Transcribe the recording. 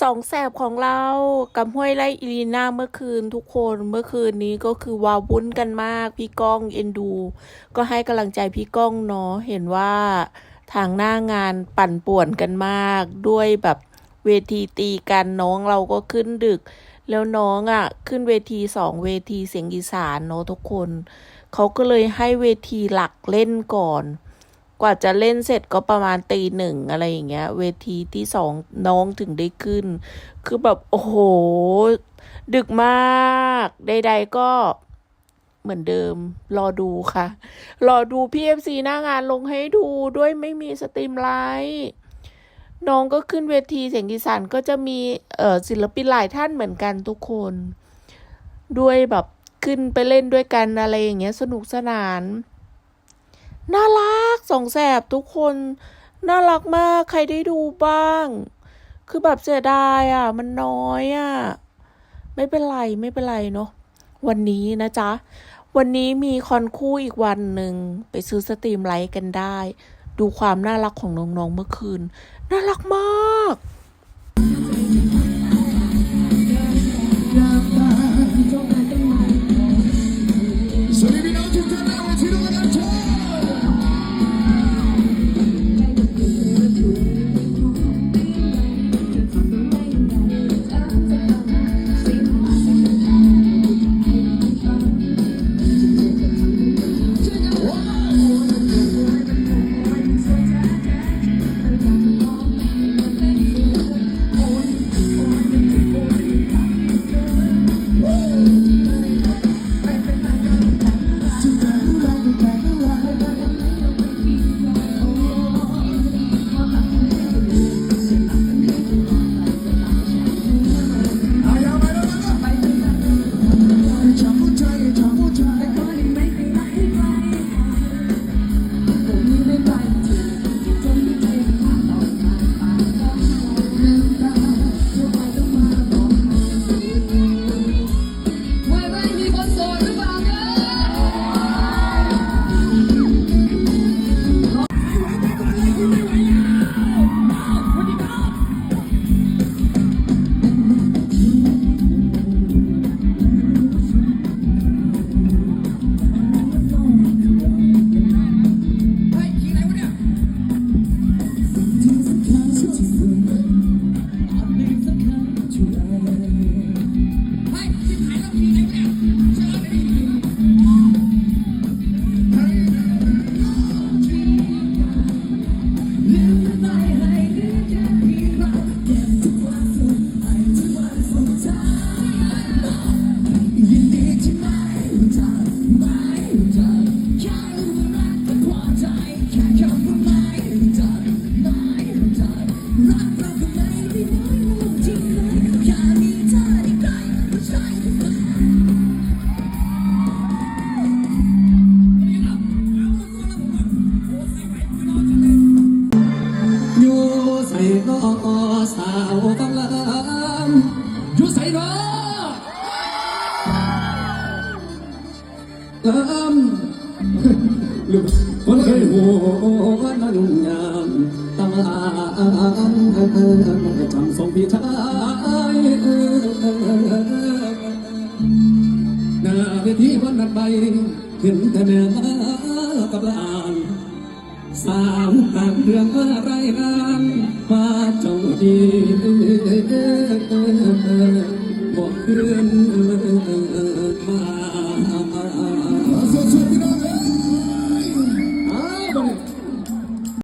สองแสบของเรากับห้วยไร่อีลีน่าเมื่อคืนทุกคนเมื่อคืนนี้ก็คือวาวุ่นกันมาก พี่ก้องเอ็นดู ก็ให้กำลังใจพี่ก้องเนาะเห็นว่าทางหน้างานปั่นป่วนกันมาก ด้วยแบบเวทีตีกันน้องเราก็ขึ้นดึก แล้วน้องอะ่ะ ขึ้นเวทีสองเวทีเสียงอีสานเนาะทุกคน เขาก็เลยให้เวทีหลักเล่นก่อน กว่าจะเล่นเสร็จก็ประมาณตีหนึ่งอะไรอย่างเงี้ย เวทีที่สองน้องถึงได้ขึ้น คือแบบโอ้โห ดึกมาก ใดๆก็เหมือนเดิม รอดูค่ะ รอดูพีเอฟซีหน้างานลงให้ดูด้วยไม่มีสตรีมไลท์น้องก็ขึ้นเวทีเสียงอีสานก็จะมีเออศิลปินหลายท่านเหมือนกันทุกคน ด้วยแบบขึ้นไปเล่นด้วยกันอะไรอย่างเงี้ยสนุกสนาน น่ารักสองแสบทุกคน น่ารักมากใครได้ดูบ้าง คือแบบเสียดายอะ มันน้อยอะ ไม่เป็นไรไม่เป็นไรเนาะวันนี้นะจ๊ะ วันนี้มีคอนคู่อีกวันหนึ่งไปซื้อสตรีมไลท์กันได้ ดูความน่ารักของน้องๆเมื่อคืน น่ารักมาก ส่ก็สาวฟังลำอยู่ใส่ก็ลำลูก คนเคยหัวนั่นงามตาจำทรงพี่ชายหน้าเวทีวันนัดใบเห็นแต่เนื้อกับลานสามตามเรื่องอะไรนั้นมาเจ้าดีบอกเรื่อง